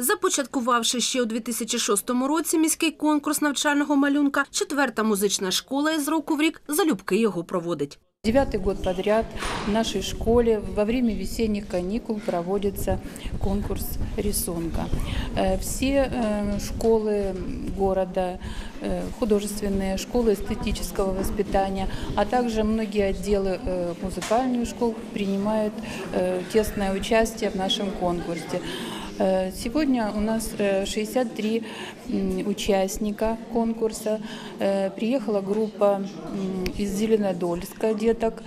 Започаткувавши ще у 2006 році міський конкурс навчального малюнка, четверта музична школа із року в рік залюбки його проводить. Девятый год подряд в нашей школе во время весенних каникул проводится конкурс рисунка. Э, Все э, школы города, э, художественные школы эстетического воспитания, а также многие отделы э, музыкальных школ принимают э, тесное участие в нашем конкурсе. Э, Сегодня у нас э, 63 м, участника конкурса. Э, Приехала группа м, из Зеленодольска деток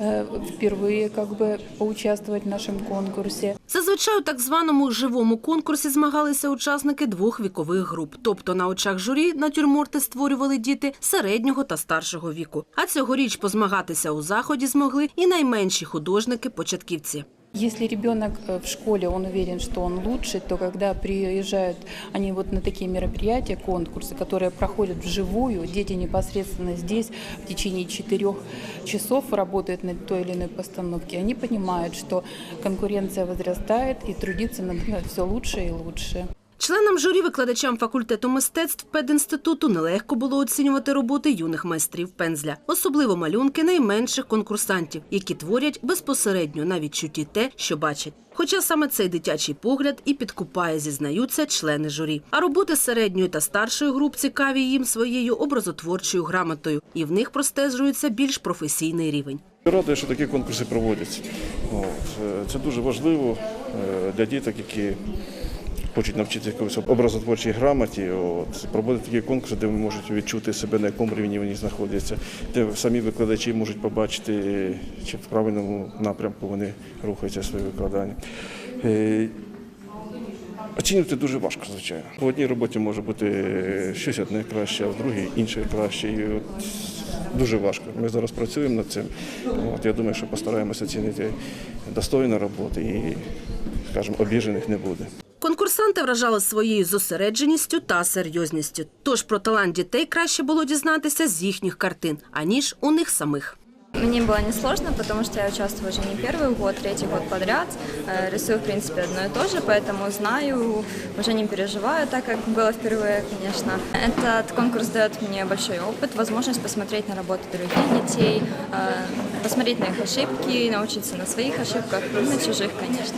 э, впервые как бы поучаствовать в нашем конкурсе. Зазвичай у так званому живому конкурсі змагалися учасники двох вікових груп. Тобто на очах журі натюрморти створювали діти середнього та старшого віку. А цьогоріч позмагатися у заході змогли і найменші художники-початківці. Если ребенок э, в школе, он уверен, что он лучше, то когда приезжают они вот на такие мероприятия, конкурсы, которые проходят вживую, дети непосредственно здесь в течение четырех часов работают над той или иной постановке, они понимают, что конкуренция возрастает и трудиться надо все лучше и лучше. Членам журі, викладачам факультету мистецтв пединституту нелегко було оцінювати роботи юних майстрів пензля, особливо малюнки найменших конкурсантів, які творять безпосередньо на відчутті те, що бачать. Хоча саме цей дитячий погляд і підкупає, зізнаються члени журі. А роботи середньої та старшої груп цікаві їм своєю образотворчою грамотою, і в них простежується більш професійний рівень. Радий, що такі конкурси проводяться. Е, Це дуже важливо е, для діток, які хочуть навчитися якоїсь образотворчій грамоті. От. Проводити такі конкурси, де вони можуть відчути себе, на якому рівні вони знаходяться, де самі викладачі можуть побачити, чи в правильному напрямку вони рухаються своє викладання. Е, Оцінювати дуже важко, звичайно. В одній роботі може бути щось одне краще, а в другій інше краще. І от дуже важко. Ми зараз працюємо над цим. От, я думаю, що постараємося оцінити достойно роботи і, скажімо, обіжених не буде. Конкурсанти вражали своєю зосередженістю та серйозністю. Тож про талант дітей краще було дізнатися з їхніх картин, аніж у них самих. Мне было несложно, потому что я участвую уже не первый год, третий год подряд. Э, Рисую, в принципе, одно и то же, поэтому знаю, уже не переживаю, так как было впервые, конечно. Этот конкурс дает мне большой опыт, возможность посмотреть на работу других детей, э, посмотреть на их ошибки, научиться на своих ошибках, и на чужих, конечно.